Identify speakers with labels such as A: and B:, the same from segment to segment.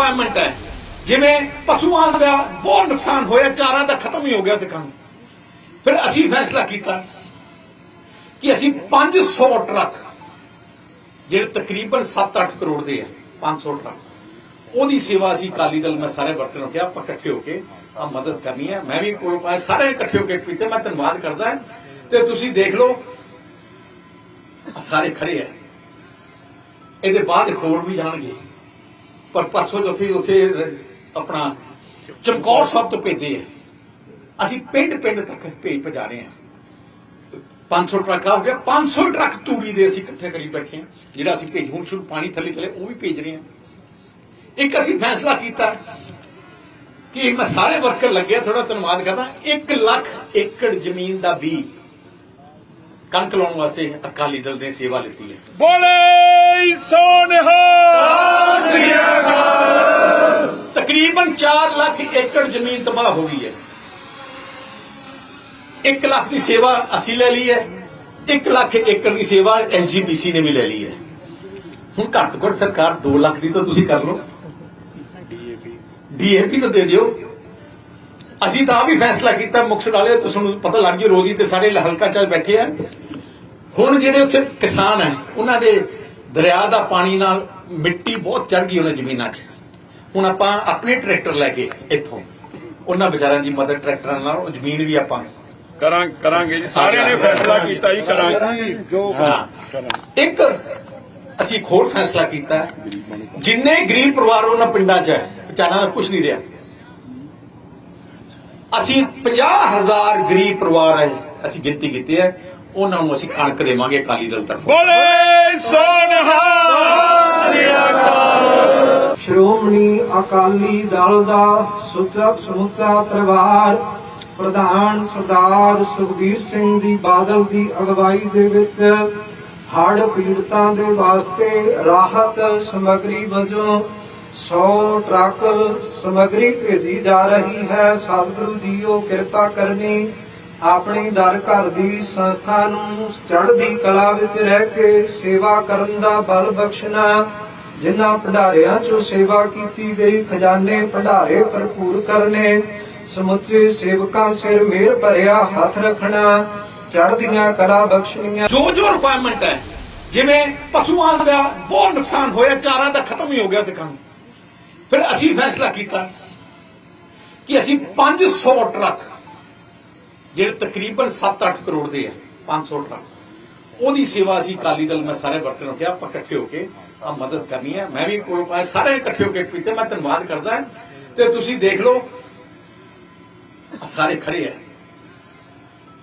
A: Requirement ਹੈ। ਜਿਵੇਂ ਪਸ਼ੂਆਂ ਦਾ ਬਹੁਤ ਨੁਕਸਾਨ ਹੋਇਆ, ਚਾਰਾ ਦਾ ਖਤਮ ਹੀ ਹੋ ਗਿਆ ਦੁਕਾਨ। ਫਿਰ ਅਸੀਂ ਫੈਸਲਾ ਕੀਤਾ ਕਿ ਅਸੀਂ 500 ਟਰੱਕ, ਜਿਹੜੇ ਤਕਰੀਬਨ 7-8 ਕਰੋੜ ਦੇ ਆ 500 ਟਰੱਕ। ਉਹਦੀ ਸੇਵਾ ਅਸੀਂ ਅਕਾਲੀ ਦਲ, ਮੈਂ ਸਾਰੇ ਵਰਕਰ ਨੂੰ ਕਿਹਾ, ਆਪਾਂ ਇਕੱਠੇ ਹੋ ਕੇ ਆ ਮਦਦ ਕਰਨੀ ਹੈ। ਮੈਂ ਵੀ ਕੋਲ ਪਾਏ ਸਾਰੇ ਇਕੱਠੇ ਹੋ ਕੇ ਕੀਤੇ, ਮੈਂ ਧੰਨਵਾਦ ਕਰਦਾ ਤੇ ਤੁਸੀਂ ਦੇਖ ਲਓ ਸਾਰੇ ਖੜੇ ਆ। ਇਹਦੇ ਬਾਅਦ ਹੋਰ ਵੀ ਜਾਣਗੇ। ਪਰ ਪਰਸੋਂ ਜੋ ਉੱਥੇ ਆਪਣਾ ਚਮਕੌਰ ਸਾਹਿਬ ਤੋਂ ਭੇਜੇ ਆ। ਅਸੀਂ ਪਿੰਡ ਪਿੰਡ ਤੱਕ ਭੇਜ ਪਜਾ ਰਹੇ ਹਾਂ। 500 ਟਰੱਕ ਆ ਹੋ ਗਿਆ 500 ਟਰੱਕ ਤੂੜੀ ਦੇ ਅਸੀਂ ਇਕੱਠੇ ਕਰੀ ਬੈਠੇ ਹਾਂ। ਜਿਹੜਾ ਅਸੀਂ ਭੇਜ ਹੁਣ ਸ਼ੁਰੂ ਪਾਣੀ ਥੱਲੇ ਚਲੇ ਉਹ ਵੀ ਭੇਜ ਰਹੇ ਹਾਂ। ਇੱਕ ਅਸੀਂ ਫੈਸਲਾ ਕੀਤਾ ਕਿ ਮੈਂ ਸਾਰੇ ਵਰਕਰ ਲੱਗੇ ਥੋੜਾ ਧੰਨਵਾਦ ਕਰਦਾ। 1 ਲੱਖ ਏਕੜ ਜ਼ਮੀਨ ਦਾ ਵੀ ਕਣਕ ਲਾਉਣ ਵਾਸਤੇ ਅਕਾਲੀ ਦਲ ਨੇ ਸੇਵਾ ਲਿੱਤੀ ਹੈ।
B: ਬੋਲੇ ਸੋਨਹਾ
A: 4 ਲੱਖ ਏਕੜ ਜ਼ਮੀਨ ਤਬਾਹ ਹੋ ਗਈ ਹੈ। 1 ਲੱਖ ਦੀ ਸੇਵਾ ਅਸੀਂ ਲੈ ਲਈ ਹੈ 1 ਲੱਖ ਏਕੜ ਦੀ ਸੇਵਾ ਐਸਜੀਪੀਸੀ ਨੇ ਵੀ ਲੈ ਲਈ ਹੈ। ਹੁਣ ਘੱਟ ਤੋਂ ਘੱਟ ਸਰਕਾਰ 2 ਲੱਖ ਦੀ ਤਾਂ ਤੁਸੀਂ ਕਰ ਲਓ। ਡੀਏਪੀ ਤਾਂ ਦੇ ਦਿਓ। ਅਸੀਂ ਤਾਂ ਵੀ ਫੈਸਲਾ ਕੀਤਾ ਮੁਕਸਦ ਵਾਲੇ ਤੁਹਾਨੂੰ ਪਤਾ ਲੱਗ ਜੂ ਰੋਜ਼ੀ ਤੇ ਸਾਰੇ ਹਲਕਾ ਚ ਬੈਠੇ ਆ। ਹੁਣ ਜਿਹੜੇ ਉੱਥੇ ਕਿਸਾਨ ਹੈ, ਉਹਨਾਂ ਦੇ ਦਰਿਆ ਦਾ ਪਾਣੀ ਨਾਲ ਮਿੱਟੀ ਬਹੁਤ ਚੜ ਗਈ ਉਹਨਾਂ ਜ਼ਮੀਨਾਂ 'ਚ। ਹੁਣ ਆਪਾਂ ਆਪਣੇ ਟਰੈਕਟਰ ਲੈ ਕੇ ਇੱਥੋਂ ਉਹਨਾਂ ਵਿਚਾਰਿਆਂ ਦੀ ਮਦਦ ਟਰੈਕਟਰਾਂ ਨਾਲ ਉਹ ਜ਼ਮੀਨ ਵੀ ਆਪਾਂ
B: ਕਰਾਂ ਕਰਾਂਗੇ ਜੀ। ਸਾਰਿਆਂ ਨੇ ਫੈਸਲਾ ਕੀਤਾ ਜੀ ਕਰਾਂਗੇ। ਜੋ
A: ਹਾਂ। ਇੱਕ ਅਸੀਂ ਹੋਰ ਫੈਸਲਾ ਕੀਤਾ। ਜਿੰਨੇ ਗਰੀਬ ਪਰਿਵਾਰ ਉਹਨਾਂ ਪਿੰਡਾਂ 'ਚ ਹੈ ਵਿਚਾਰਾਂ ਦਾ ਕੁਝ ਨਹੀਂ ਰਿਹਾ। ਅਸੀਂ 50000 ਗਰੀਬ ਪਰਿਵਾਰ ਹੈ ਅਸੀਂ ਗਿਣਤੀ ਕੀਤੀ ਹੈ ਉਹਨਾਂ ਨੂੰ ਅਸੀਂ ਕਣਕ ਦੇਵਾਂਗੇ ਅਕਾਲੀ ਦਲ ਤਰਫੋਂ।
B: ਬੋਲੇ ਸੋਨਹਾ
C: ਸ਼੍ਰੋਮਣੀ ਅਕਾਲੀ ਦਲ ਦਾ ਸੁਚਕ ਸਮੁੱਚਾ ਪਰਿਵਾਰ, ਪ੍ਰਧਾਨ ਸਰਦਾਰ ਸੁਖਬੀਰ ਸਿੰਘ ਜੀ ਬਾਦਲ ਦੀ ਅਗਵਾਈ ਦੇ ਵਿੱਚ ਹੜ੍ਹ ਪੀੜਤਾਂ ਦੇ ਵਾਸਤੇ ਰਾਹਤ ਸਮੱਗਰੀ ਵਜੋਂ 100 ਟਰੱਕ ਸਮੱਗਰੀ ਭੇਜੀ ਜਾ ਰਹੀ ਹੈ। ਸਤਿਗੁਰੂ ਜੀਓ, ਕਿਰਪਾ ਕਰਨੀ ਆਪਣੀ ਦਰ ਘਰ ਦੀ ਸੰਸਥਾ ਨੂੰ ਚੜ੍ਹਦੀ ਕਲਾ ਵਿੱਚ ਰਹਿ ਕੇ ਸੇਵਾ ਕਰਨ ਦਾ ਬਲ ਬਖਸ਼ਣਾ ਜਿਨ੍ਹਾਂ ਭੰਡਾਰਿਆਂ ਚੋਂ ਸੇਵਾ ਕੀਤੀ ਗਈ, ਖਜ਼ਾਨੇ ਭੰਡਾਰੇ ਭਰਪੂਰ ਕਰਨੇ, ਸਮੁੱਚੇ ਸੇਵਕਾਂ ਸਿਰ ਮਿਹਰ ਭਰਿਆ ਹੱਥ ਰੱਖਣਾ, ਚੜ੍ਹਦੀਆਂ ਕਲਾ ਬਖਸ਼ਣੀਆਂ।
A: ਜੋ ਜੋ ਰਿਕੁਆਇਰਮੈਂਟ ਹੈ, ਜਿਵੇਂ ਪਸ਼ੂਆਂ ਦਾ ਬਹੁਤ ਨੁਕਸਾਨ ਹੋਇਆ, ਚਾਰਾ ਦਾ ਖਤਮ ਹੀ ਹੋ ਗਿਆ ਦੁਕਾਨ। ਫਿਰ ਅਸੀਂ ਫੈਸਲਾ ਕੀਤਾ ਕਿ ਅਸੀਂ 500 ਟਰੱਕ, ਜਿਹੜੇ ਤਕਰੀਬਨ 7-8 ਕਰੋੜ ਦੇ ਆ 500 ਟਰੱਕ। ਉਹਦੀ ਸੇਵਾ ਅਸੀਂ ਅਕਾਲੀ ਦਲ, ਮੈਂ ਸਾਰੇ ਵਰਕਰ ਨੂੰ ਕਿਹਾ, ਆਪਾਂ ਇਕੱਠੇ ਹੋ ਕੇ ਆ ਮਦਦ ਕਰਨੀ ਹੈ। ਮੈਂ ਵੀ ਕੋਲ ਪਾਏ ਸਾਰੇ ਇਕੱਠੇ ਹੋ ਕੇ ਕੀਤੇ ਮੈਂ ਧੰਨਵਾਦ ਕਰਦਾ ਤੇ ਤੁਸੀਂ ਦੇਖ ਲਓ ਸਾਰੇ ਖੜੇ ਆ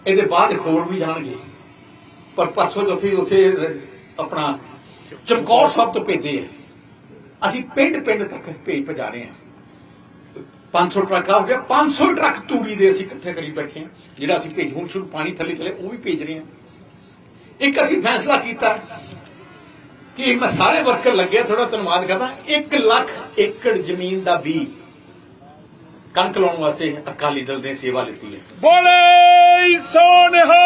A: ਇਹਦੇ ਬਾਅਦ ਹੋਰ ਵੀ ਜਾਣਗੇ। ਪਰ ਪਰਸੋਂ ਜੋ ਉੱਥੇ ਆਪਣਾ ਚਮਕੌਰ ਸਾਹਿਬ ਤੋਂ ਭੇਜੇ ਆ ਅਸੀਂ ਪਿੰਡ ਪਿੰਡ ਤੱਕ ਭੇਜ ਪਜਾ ਰਹੇ ਹਾਂ। 500 ਟਰੱਕ ਆ ਹੋ ਗਿਆ। 500 ਟਰੱਕ ਤੂੜੀ ਦੇ ਅਸੀਂ ਇਕੱਠੇ ਕਰੀ ਬੈਠੇ ਹਾਂ। ਜਿਹੜਾ ਅਸੀਂ ਭੇਜ ਹੁਣ ਸ਼ੁਰੂ ਪਾਣੀ ਥੱਲੇ ਥੱਲੇ ਉਹ ਵੀ ਭੇਜ ਰਹੇ ਹਾਂ। ਇੱਕ ਅਸੀਂ ਫੈਸਲਾ ਕੀਤਾ। ਕਿ ਮੈਂ ਸਾਰੇ ਵਰਕਰ ਲੱਗੇ ਥੋੜਾ ਧੰਨਵਾਦ ਕਰਦਾ 1 ਲੱਖ ਏਕੜ ਜ਼ਮੀਨ ਦਾ ਵੀ ਕਣਕ ਲਾਉਣ ਵਾਸਤੇ ਅਕਾਲੀ ਦਲ ਨੇ ਸੇਵਾ ਲਿੱਤੀ ਹੈ।
B: ਬੋਲੇ ਸੋਨਹਾ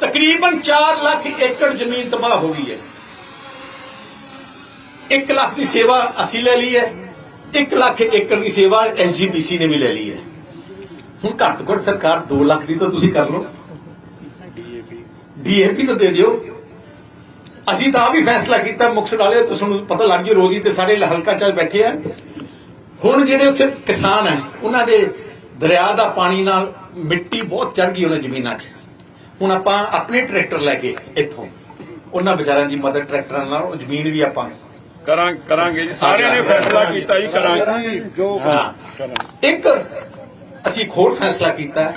A: ਤਕਰੀਬਨ 4 ਲੱਖ ਏਕੜ ਜ਼ਮੀਨ ਤਬਾਹ ਹੋ ਗਈ ਹੈ। 1 ਲੱਖ ਦੀ ਸੇਵਾ ਅਸੀਂ ਲੈ ਲਈ ਹੈ 1 ਲੱਖ ਏਕੜ ਦੀ ਸੇਵਾ ਐਸਜੀਪੀਸੀ ਨੇ ਵੀ ਲੈ ਲਈ ਹੈ। ਹੁਣ ਘੱਟ ਤੋਂ ਘੱਟ ਸਰਕਾਰ 2 ਲੱਖ ਦੀ ਤਾਂ ਤੁਸੀਂ ਕਰ ਲਓ। ਡੀਏਪੀ ਤਾਂ ਦੇ ਦਿਓ। ਅਸੀਂ ਤਾਂ ਆ ਵੀ ਫੈਸਲਾ ਕੀਤਾ ਮੁਕਸਦ ਵਾਲੇ ਤੁਹਾਨੂੰ ਪਤਾ ਲੱਗ ਜੂ ਰੋਜ਼ੀ ਤੇ ਸਾਰੇ ਹਲਕਾ ਚ ਬੈਠੇ ਆ। ਹੁਣ ਜਿਹੜੇ ਉੱਥੇ ਕਿਸਾਨ ਹੈ ਉਹਨਾਂ ਦੇ ਦਰਿਆ ਦਾ ਪਾਣੀ ਨਾਲ ਮਿੱਟੀ ਬਹੁਤ ਚੜ ਗਈ ਉਹਨਾਂ ਜ਼ਮੀਨਾਂ 'ਚ। ਹੁਣ ਆਪਾਂ ਆਪਣੇ ਟਰੈਕਟਰ ਲੈ ਕੇ ਇੱਥੋਂ ਉਹਨਾਂ ਵਿਚਾਰਿਆਂ ਦੀ ਮਦਦ ਟਰੈਕਟਰਾਂ ਨਾਲ ਉਹ ਜ਼ਮੀਨ ਵੀ ਆਪਾਂ
B: ਕਰਾਂ ਕਰਾਂਗੇ ਜੀ। ਸਾਰਿਆਂ ਨੇ ਫੈਸਲਾ ਕੀਤਾ ਜੀ ਕਰਾਂਗੇ। ਜੋ
A: ਹਾਂ। ਇੱਕ ਅਸੀਂ ਹੋਰ ਫੈਸਲਾ ਕੀਤਾ।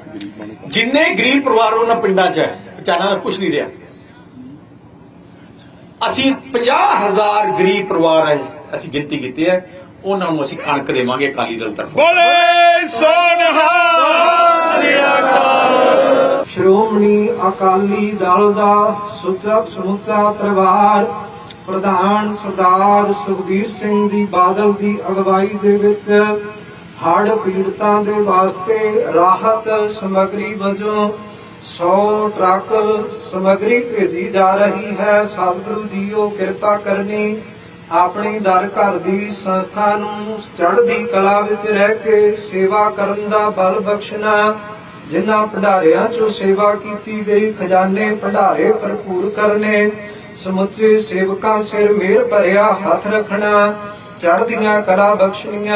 A: ਜਿੰਨੇ ਗਰੀਬ ਪਰਿਵਾਰ ਉਹਨਾਂ ਪਿੰਡਾਂ 'ਚ ਹੈ ਵਿਚਾਰਾਂ ਦਾ ਕੁਝ ਨਹੀਂ ਰਿਹਾ। ਅਸੀਂ 50000 ਗਰੀਬ ਪਰਿਵਾਰ ਹੈ ਅਸੀਂ ਗਿਣਤੀ ਕੀਤੀ ਹੈ ਉਹਨਾਂ ਨੂੰ ਅਸੀਂ ਕਣਕ ਦੇਵਾਂਗੇ ਅਕਾਲੀ ਦਲ ਤਰਫੋਂ।
B: ਬੋਲੇ ਸੋਨਹਾ।
C: ਸ਼੍ਰੋਮਣੀ ਅਕਾਲੀ ਦਲ ਦਾ ਸੁਚਕ ਸਮੁੱਚਾ ਪਰਿਵਾਰ ਪ੍ਰਧਾਨ ਸਰਦਾਰ ਸੁਖਬੀਰ ਸਿੰਘ ਜੀ ਬਾਦਲ ਦੀ ਅਗਵਾਈ ਦੇ ਵਿੱਚ ਹੜ੍ਹ ਪੀੜਤਾਂ ਦੇ ਵਾਸਤੇ ਰਾਹਤ ਸਮੱਗਰੀ ਵਜੋਂ ਸੌ ਟਰੱਕ ਸਮੱਗਰੀ ਭੇਜੀ ਜਾ ਰਹੀ ਹੈ, ਸਤਿਗੁਰੂ ਜੀਓ ਕਿਰਪਾ ਕਰਨੀ। ਆਪਣੀ ਦਰ ਘਰ ਦੀ ਸੰਸਥਾ ਨੂੰ ਚੜ੍ਹਦੀ ਕਲਾ ਵਿੱਚ ਰਹਿ ਕੇ ਸੇਵਾ ਕਰਨ ਦਾ ਬਲ ਬਖਸ਼ਣਾ। ਜਿਨ੍ਹਾਂ ਭੰਡਾਰਿਆਂ ਚੋਂ ਸੇਵਾ ਕੀਤੀ ਗਈ, ਖਜ਼ਾਨੇ ਭੰਡਾਰੇ ਭਰਪੂਰ ਕਰਨੇ। ਸਮੁੱਚੇ ਸੇਵਕਾਂ ਸਿਰ ਮਿਹਰ ਭਰਿਆ ਹੱਥ ਰੱਖਣਾ। ਚੜ੍ਹਦੀਆਂ ਕਲਾ ਬਖਸ਼ਣੀਆਂ